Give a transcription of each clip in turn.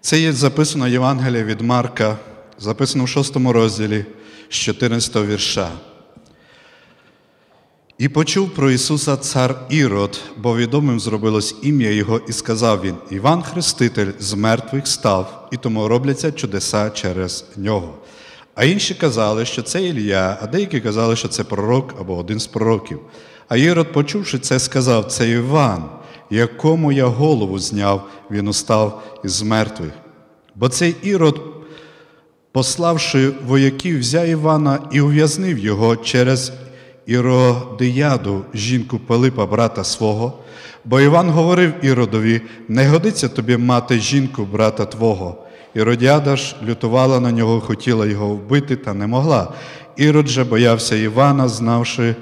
Це є записано Євангеліє від Марка, записано в 6 розділі з 14 вірша. І почув про Ісуса цар Ірод, бо відомим зробилось ім'я Його, і сказав він: Іван Хреститель з мертвих став, і тому робляться чудеса через нього. А інші казали, що це Ілля, а деякі казали, що це пророк або один з пророків. А Ірод, почувши це, сказав: Це Іван, якому я голову зняв, він устав із мертвих. Бо цей Ірод, пославши вояків, взяв Івана і ув'язнив його через Іродияду, жінку Пилипа, брата свого. Бо Іван говорив Іродові: не годиться тобі мати жінку брата твого. Іродіада ж лютувала на нього, хотіла його вбити, та не могла. Ірод же боявся Івана, знавши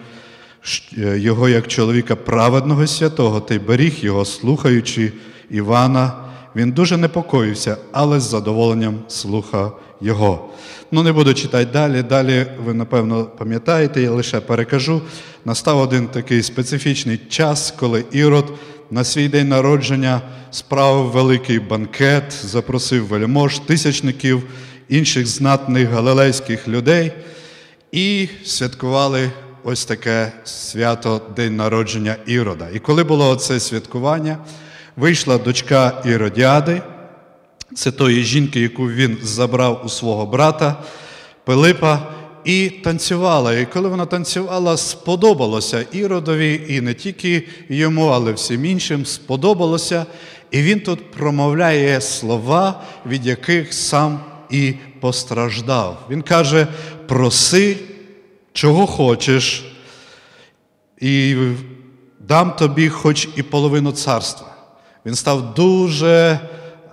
його як чоловіка праведного святого, та й беріг його, слухаючи Івана. Він дуже непокоївся, але з задоволенням слухав його. Ну, не буду читати далі. Далі, ви, напевно, пам'ятаєте, я лише перекажу. Настав один такий специфічний час, коли Ірод на свій день народження справив великий банкет, запросив вельмож, тисячників, інших знатних галилейських людей і святкували ось таке свято День народження Ірода. І коли було це святкування, вийшла дочка Іродіади, це тої жінки, яку він забрав у свого брата Пилипа, і танцювала. І коли вона танцювала, сподобалося Іродові, і не тільки йому, але всім іншим сподобалося. І він тут промовляє слова, від яких сам і постраждав. Він каже: проси, чого хочеш, і дам тобі хоч і половину царства. Він став дуже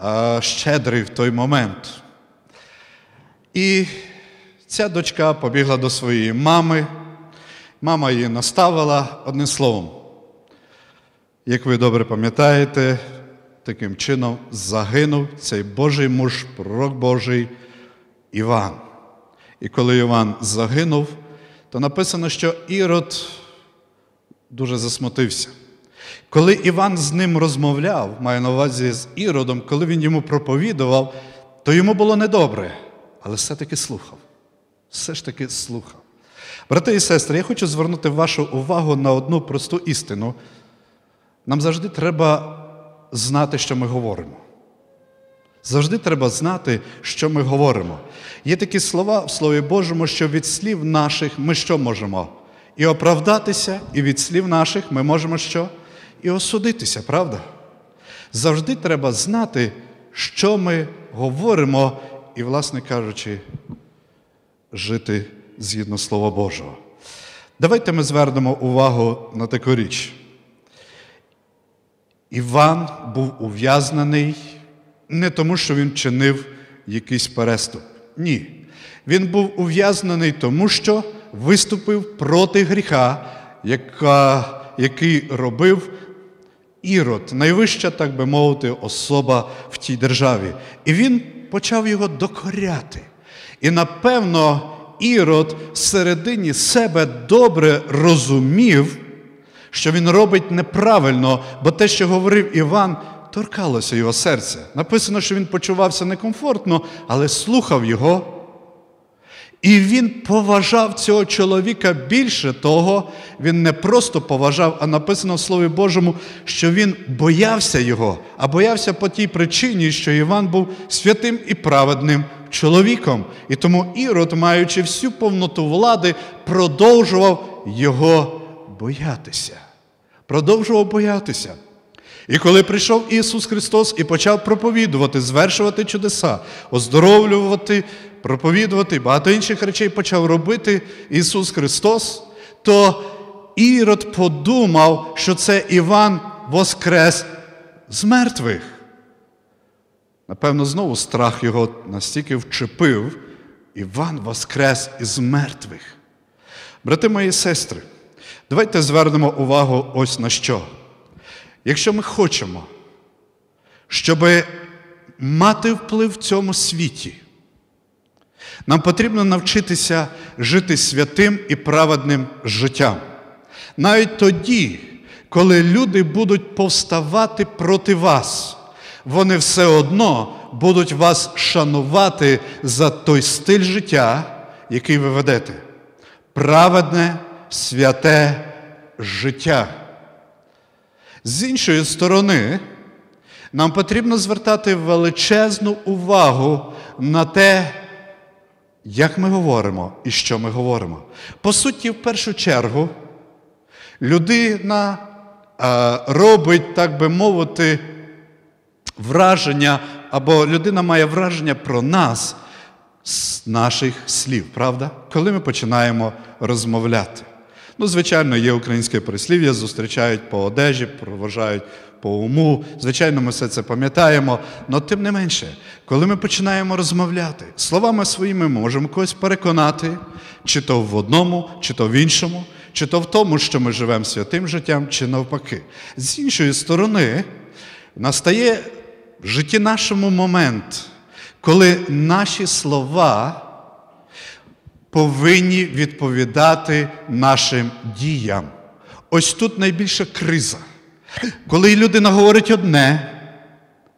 а, щедрий в той момент. І ця дочка побігла до своєї мами. Мама її наставила одним словом. Як ви добре пам'ятаєте, таким чином загинув цей Божий муж, пророк Божий Іван. І коли Іван загинув, то написано, що Ірод дуже засмутився. Коли Іван з ним розмовляв, маю на увазі з Іродом, коли він йому проповідував, то йому було недобре, але все-таки слухав. Все ж таки слухав. Брати і сестри, я хочу звернути вашу увагу на одну просту істину. Нам завжди треба знати, що ми говоримо. Завжди треба знати, що ми говоримо. Є такі слова в Слові Божому, що від слів наших ми що можемо? І оправдатися, і від слів наших ми можемо що? І осудитися, правда? Завжди треба знати, що ми говоримо, і, власне кажучи, жити згідно Слова Божого. Давайте ми звернемо увагу на таку річ. Іван був ув'язнений не тому, що він чинив якийсь переступ. Ні. Він був ув'язнений тому, що виступив проти гріха, яка, який робив Ірод, найвища, так би мовити, особа в тій державі. І він почав його докоряти. І напевно, Ірод всередині себе добре розумів, що він робить неправильно, бо те, що говорив Іван, торкалося його серця. Написано, що він почувався некомфортно, але слухав його. І він поважав цього чоловіка більше того, він не просто поважав, а написано в Слові Божому, що він боявся його, а боявся по тій причині, що Іван був святим і праведним чоловіком. І тому Ірод, маючи всю повноту влади, продовжував його боятися. Продовжував боятися. І коли прийшов Ісус Христос і почав проповідувати, звершувати чудеса, оздоровлювати, проповідувати, багато інших речей почав робити Ісус Христос, то Ірод подумав, що це Іван воскрес з мертвих. Напевно, знову страх його настільки вчепив, Іван воскрес із мертвих. Брати мої сестри, давайте звернемо увагу ось на що. Якщо ми хочемо, щоб мати вплив в цьому світі, нам потрібно навчитися жити святим і праведним життям. Навіть тоді, коли люди будуть повставати проти вас, вони все одно будуть вас шанувати за той стиль життя, який ви ведете. Праведне, святе життя. З іншої сторони, нам потрібно звертати величезну увагу на те, як ми говоримо і що ми говоримо. По суті, в першу чергу, людина а, робить, так би мовити, враження, або людина має враження про нас з наших слів, правда? Коли ми починаємо розмовляти. Ну, звичайно, є українське прислів'я, зустрічають по одежі, проважають по уму. Звичайно, ми все це пам'ятаємо. Але тим не менше, коли ми починаємо розмовляти, словами своїми ми можемо когось переконати, чи то в одному, чи то в іншому, чи то в тому, що ми живемо святим життям, чи навпаки. З іншої сторони, настає в житті нашому момент, коли наші слова повинні відповідати нашим діям. Ось тут найбільша криза. Коли людина говорить одне,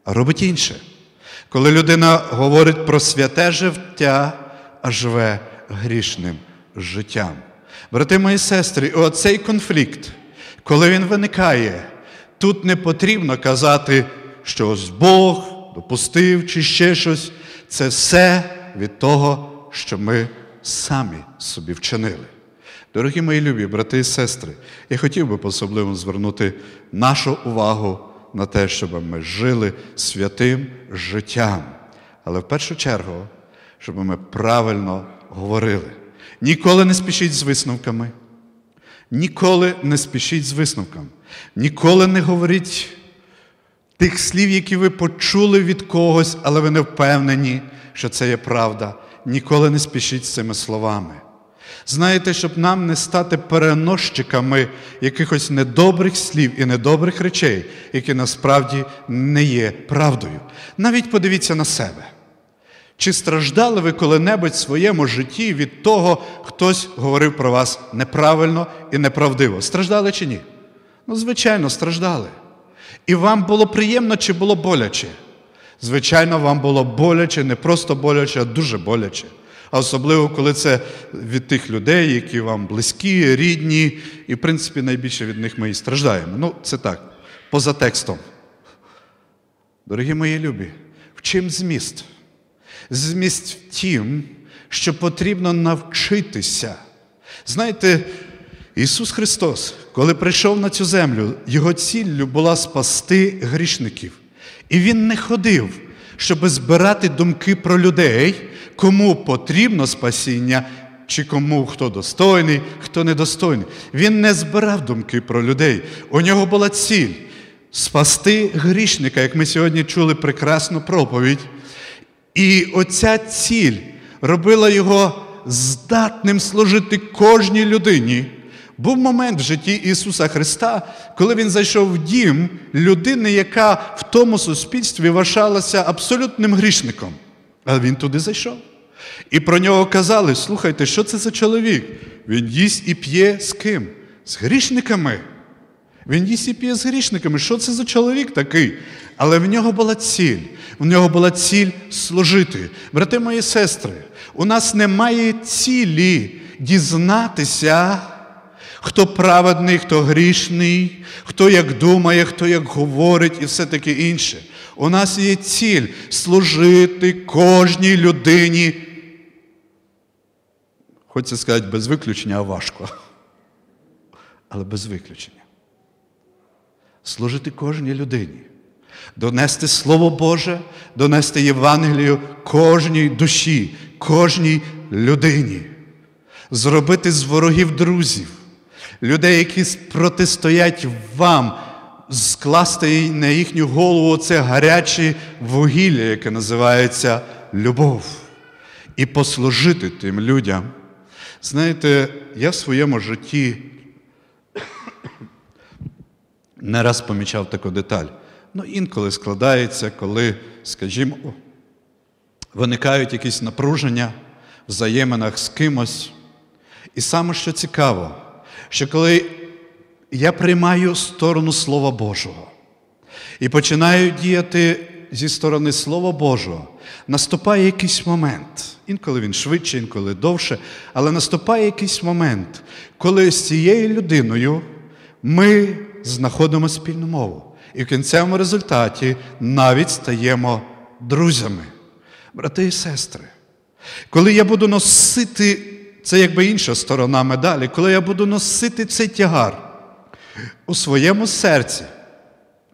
а робить інше. Коли людина говорить про святе життя, а живе грішним життям. Брати мої сестри, оцей конфлікт, коли він виникає, тут не потрібно казати, що ось Бог допустив чи ще щось. Це все від того, що ми самі собі вчинили. Дорогі мої любі брати і сестри, я хотів би особливо звернути нашу увагу на те, щоб ми жили святим життям. Але в першу чергу, щоб ми правильно говорили. Ніколи не спішіть з висновками. Ніколи не спішіть з висновками. Ніколи не говоріть тих слів, які ви почули від когось, але ви не впевнені, що це є правда. Ніколи не спішіть з цими словами. Знаєте, щоб нам не стати переносчиками якихось недобрих слів і недобрих речей, які насправді не є правдою. Навіть подивіться на себе. Чи страждали ви коли-небудь в своєму житті від того, хтось говорив про вас неправильно і неправдиво? Страждали чи ні? Ну, звичайно, страждали. І вам було приємно чи було боляче? Звичайно, вам було боляче, не просто боляче, а дуже боляче. А особливо, коли це від тих людей, які вам близькі, рідні, і, в принципі, найбільше від них ми і страждаємо. Ну, це так, поза текстом. Дорогі мої любі, в чим зміст? Зміст в тім, що потрібно навчитися. Знаєте, Ісус Христос, коли прийшов на цю землю, Його ціллю була спасти грішників. І Він не ходив, щоб збирати думки про людей, кому потрібно спасіння, чи кому хто достойний, хто недостойний. Він не збирав думки про людей. У нього була ціль спасти грішника, як ми сьогодні чули прекрасну проповідь. І оця ціль робила його здатним служити кожній людині. Був момент в житті Ісуса Христа, коли Він зайшов в дім людини, яка в тому суспільстві вважалася абсолютним грішником. Але він туди зайшов. І про нього казали: слухайте, що це за чоловік? Він їсть і п'є з ким? З грішниками. Він їсть і п'є з грішниками. Що це за чоловік такий? Але в нього була ціль. В нього була ціль служити. Брати мої сестри, у нас немає цілі дізнатися, хто праведний, хто грішний, хто як думає, хто як говорить і все таке інше. У нас є ціль служити кожній людині. Хочеться сказати, без виключення, а важко. Але без виключення. Служити кожній людині. Донести Слово Боже, донести Євангелію кожній душі, кожній людині. Зробити з ворогів друзів, людей, які протистоять вам, скласти на їхню голову це гаряче вугілля, яке називається любов, і послужити тим людям. Знаєте, я в своєму житті не раз помічав таку деталь. Ну, інколи складається, коли, скажімо, виникають якісь напруження в взаєминах з кимось. І саме що цікаво, що коли я приймаю сторону Слова Божого і починаю діяти зі сторони Слова Божого наступає якийсь момент, інколи він швидше, інколи довше, але наступає якийсь момент, коли з цією людиною ми знаходимо спільну мову. І в кінцевому результаті навіть стаємо друзями, брати і сестри. Коли я буду носити, це якби інша сторона медалі, коли я буду носити цей тягар у своєму серці,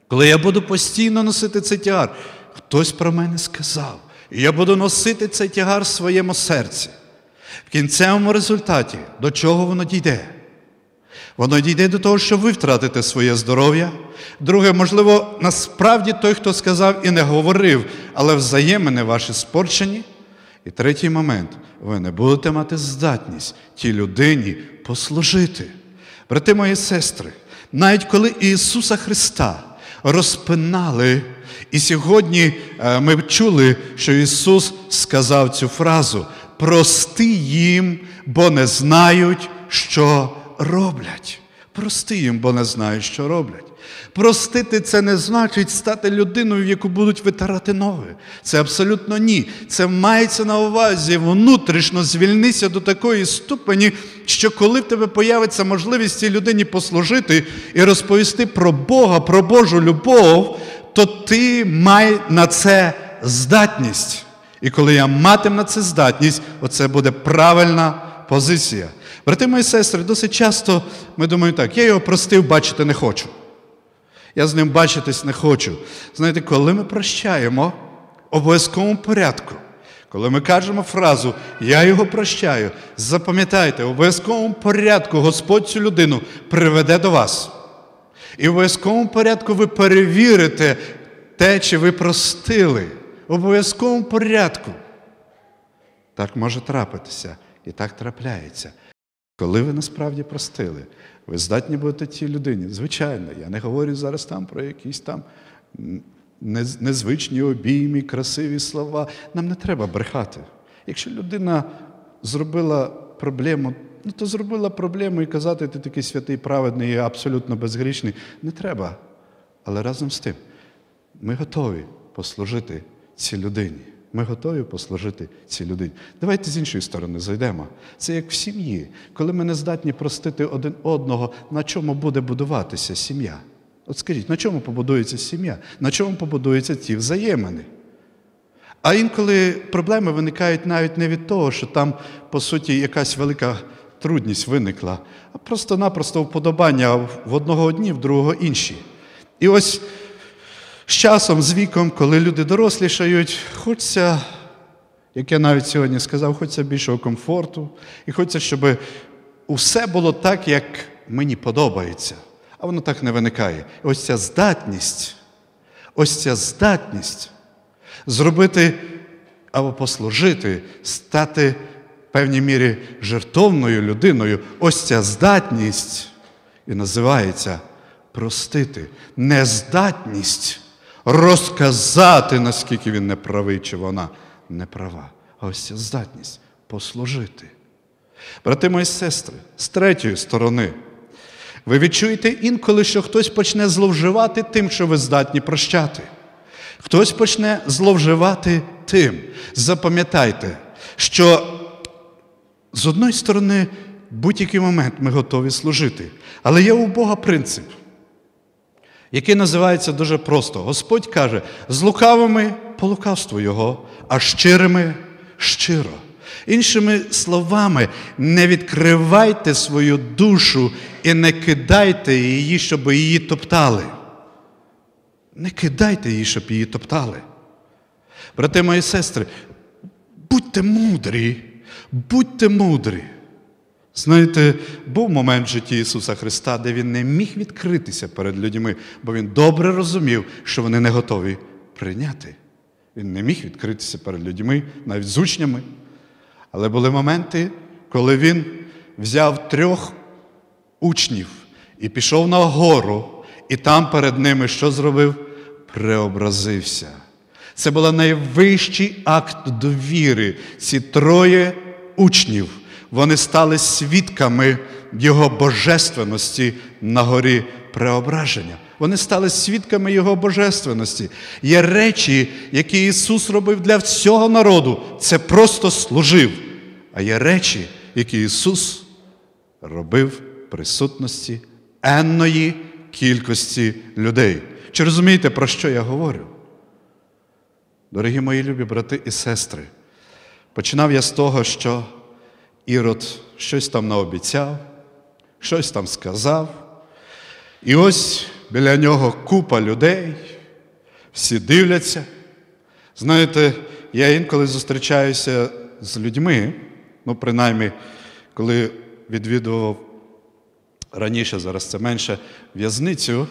коли я буду постійно носити цей тягар, хтось про мене сказав, і я буду носити цей тягар в своєму серці. В кінцевому результаті, до чого воно дійде? Воно дійде до того, що ви втратите своє здоров'я. Друге, можливо, насправді той, хто сказав і не говорив, але взаємини ваші спорчені. І третій момент, ви не будете мати здатність тій людині послужити. Брати мої сестри, навіть коли Ісуса Христа розпинали, і сьогодні е, ми чули, що Ісус сказав цю фразу: прости їм, бо не знають, що роблять. Прости їм, бо не знають, що роблять. Простити це не значить стати людиною, в яку будуть витирати ноги. Це абсолютно ні. Це мається на увазі внутрішньо звільнися до такої ступені, що коли в тебе появиться можливість цій людині послужити і розповісти про Бога, про Божу любов, то ти май на це здатність. І коли я матиму на це здатність, оце буде правильна позиція. Брати мої сестри, досить часто ми думаємо так, я його простив, бачити не хочу. Я з ним бачитись не хочу. Знаєте, коли ми прощаємо в обов'язковому порядку, коли ми кажемо фразу Я його прощаю, запам'ятайте, в обов'язковому порядку Господь цю людину приведе до вас. І в обов'язковому порядку ви перевірите те, чи ви простили. В обов'язковому порядку. Так може трапитися. І так трапляється. Коли ви насправді простили, ви здатні будете тій людині. Звичайно, я не говорю зараз там про якісь там незвичні обійми, красиві слова. Нам не треба брехати. Якщо людина зробила проблему, ну то зробила проблему і казати, ти такий святий, праведний і абсолютно безгрішний. Не треба. Але разом з тим, ми готові послужити цій людині. Ми готові послужити цій людині. Давайте з іншої сторони зайдемо. Це як в сім'ї, коли ми не здатні простити один одного, на чому буде будуватися сім'я. От скажіть, на чому побудується сім'я? На чому побудуються ті взаємини? А інколи проблеми виникають навіть не від того, що там, по суті, якась велика трудність виникла, а просто-напросто вподобання в одного одні, в другого інші. І ось з часом, з віком, коли люди дорослішають, хочеться, як я навіть сьогодні сказав, хочеться більшого комфорту, і хочеться, щоб усе було так, як мені подобається. А воно так не виникає. І ось ця здатність, ось ця здатність зробити або послужити, стати в певній мірі жертовною людиною, ось ця здатність і називається простити. Нездатність розказати, наскільки він не правий, чи вона не права. А ось ця здатність послужити. Брати мої сестри, з третьої сторони, ви відчуєте інколи, що хтось почне зловживати тим, що ви здатні прощати. Хтось почне зловживати тим. Запам'ятайте, що з одної сторони, будь-який момент ми готові служити. Але є у Бога принцип який називається дуже просто. Господь каже, з лукавими по лукавству Його, а щирими щиро. Іншими словами, не відкривайте свою душу і не кидайте її, щоб її топтали. Не кидайте її, щоб її топтали. Брати мої сестри, будьте мудрі, будьте мудрі. Знаєте, був момент в житті Ісуса Христа, де Він не міг відкритися перед людьми, бо Він добре розумів, що вони не готові прийняти. Він не міг відкритися перед людьми, навіть з учнями. Але були моменти, коли він взяв трьох учнів і пішов на гору, і там перед ними що зробив? Преобразився. Це був найвищий акт довіри. Ці троє учнів вони стали свідками Його божественності на горі преображення. Вони стали свідками Його божественності. Є речі, які Ісус робив для всього народу. Це просто служив. А є речі, які Ісус робив в присутності енної кількості людей. Чи розумієте, про що я говорю? Дорогі мої любі брати і сестри, починав я з того, що Ірод щось там наобіцяв, щось там сказав. І ось біля нього купа людей, всі дивляться. Знаєте, я інколи зустрічаюся з людьми, ну, принаймні, коли відвідував раніше, зараз це менше, в'язницю,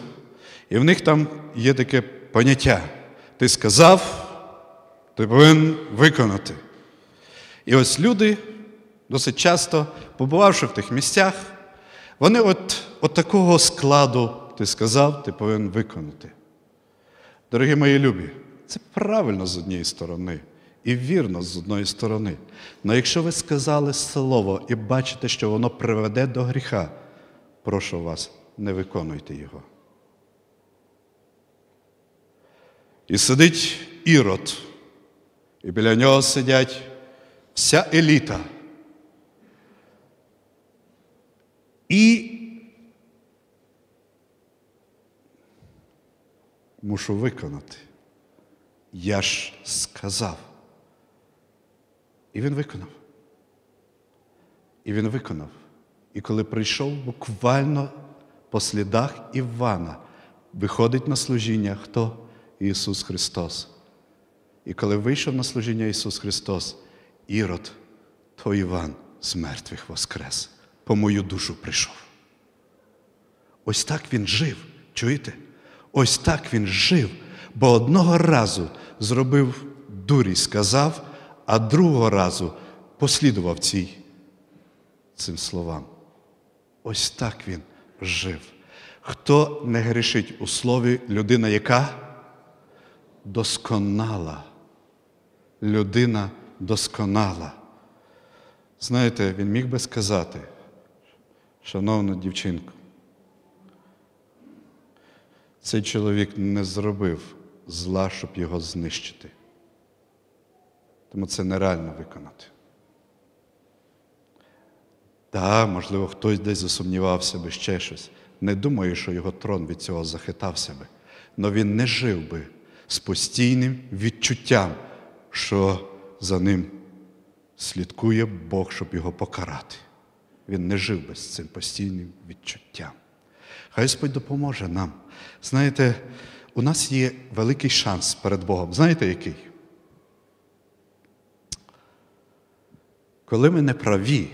і в них там є таке поняття. Ти сказав, ти повинен виконати. І ось люди досить часто, побувавши в тих місцях, вони от, от такого складу, ти сказав, ти повинен виконати. Дорогі мої любі, це правильно з однієї сторони і вірно з одної сторони. Але якщо ви сказали слово і бачите, що воно приведе до гріха, прошу вас, не виконуйте його. І сидить ірод, і біля нього сидять вся еліта. І мушу виконати. Я ж сказав. І він виконав. І він виконав. І коли прийшов буквально по слідах Івана, виходить на служіння хто? Ісус Христос. І коли вийшов на служіння Ісус Христос, Ірод, то Іван з мертвих воскрес, по мою душу прийшов. Ось так він жив, чуєте? Ось так він жив, бо одного разу зробив дурість, сказав, а другого разу послідував цій, цим словам. Ось так він жив. Хто не грішить у слові людина, яка досконала, людина досконала. Знаєте, він міг би сказати, шановна дівчинку, цей чоловік не зробив зла, щоб його знищити. Тому це нереально виконати. Так, можливо, хтось десь засумнівався би ще щось. Не думаю, що його трон від цього захитався би. Але він не жив би з постійним відчуттям, що за ним слідкує Бог, щоб його покарати. Він не жив би з цим постійним відчуттям. Хай Господь допоможе нам. Знаєте, у нас є великий шанс перед Богом. Знаєте який? Коли ми не праві,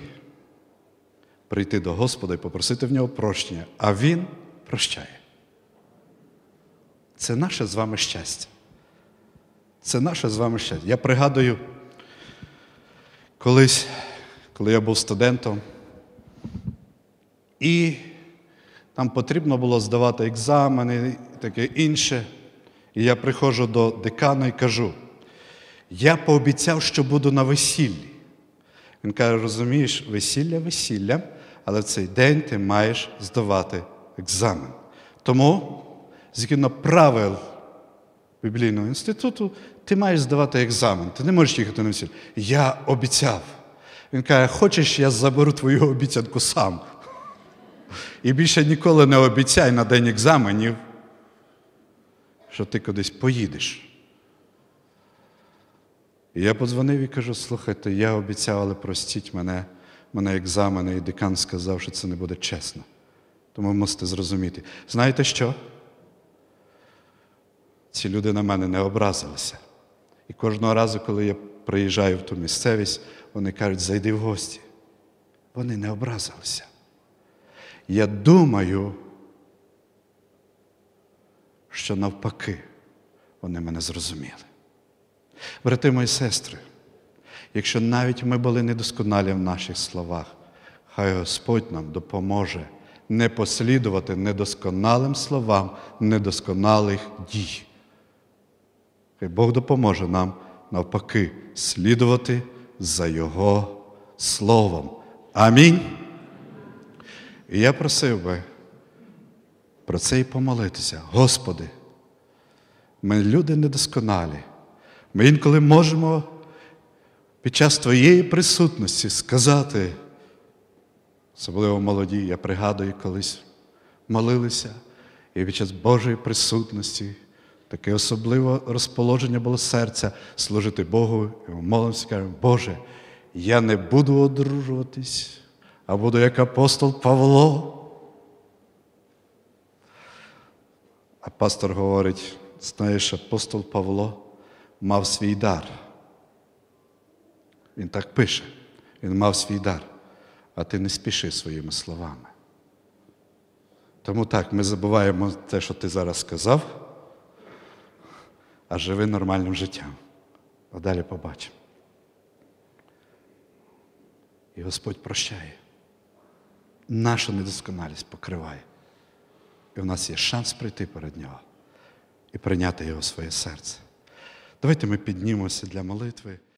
прийти до Господа і попросити в нього прощення, а Він прощає. Це наше з вами щастя. Це наше з вами щастя. Я пригадую, колись, коли я був студентом, і там потрібно було здавати екзамени і таке інше. І я приходжу до декана і кажу: я пообіцяв, що буду на весіллі. Він каже: розумієш, весілля весіллям, але в цей день ти маєш здавати екзамен. Тому, згідно правил біблійного інституту, ти маєш здавати екзамен. Ти не можеш їхати на весілля. Я обіцяв. Він каже, хочеш, я заберу твою обіцянку сам. І більше ніколи не обіцяй на день екзаменів, що ти кудись поїдеш. І я подзвонив і кажу, слухайте, я обіцяв, але простіть мене, мене екзамени, і декан сказав, що це не буде чесно. Тому мусите зрозуміти. Знаєте що? Ці люди на мене не образилися. І кожного разу, коли я приїжджаю в ту місцевість, вони кажуть, зайди в гості. Вони не образилися. Я думаю, що навпаки, вони мене зрозуміли. Брати мої сестри, якщо навіть ми були недосконалі в наших словах, хай Господь нам допоможе не послідувати недосконалим словам, недосконалих дій. Хай Бог допоможе нам навпаки слідувати за Його Словом. Амінь. І я просив би про це і помолитися. Господи, ми люди недосконалі. Ми інколи можемо під час Твоєї присутності сказати, особливо молоді, я пригадую, колись молилися, і під час Божої присутності таке особливе розположення було серця служити Богу, і ми молимося, кажемо, Боже, я не буду одружуватись, а буду як апостол Павло. А пастор говорить, знаєш, апостол Павло мав свій дар. Він так пише, він мав свій дар, а ти не спіши своїми словами. Тому так, ми забуваємо те, що ти зараз сказав, а живи нормальним життям. А далі побачимо. І Господь прощає. Нашу недосконалість покриває. І в нас є шанс прийти перед Нього і прийняти Його в своє серце. Давайте ми піднімемося для молитви.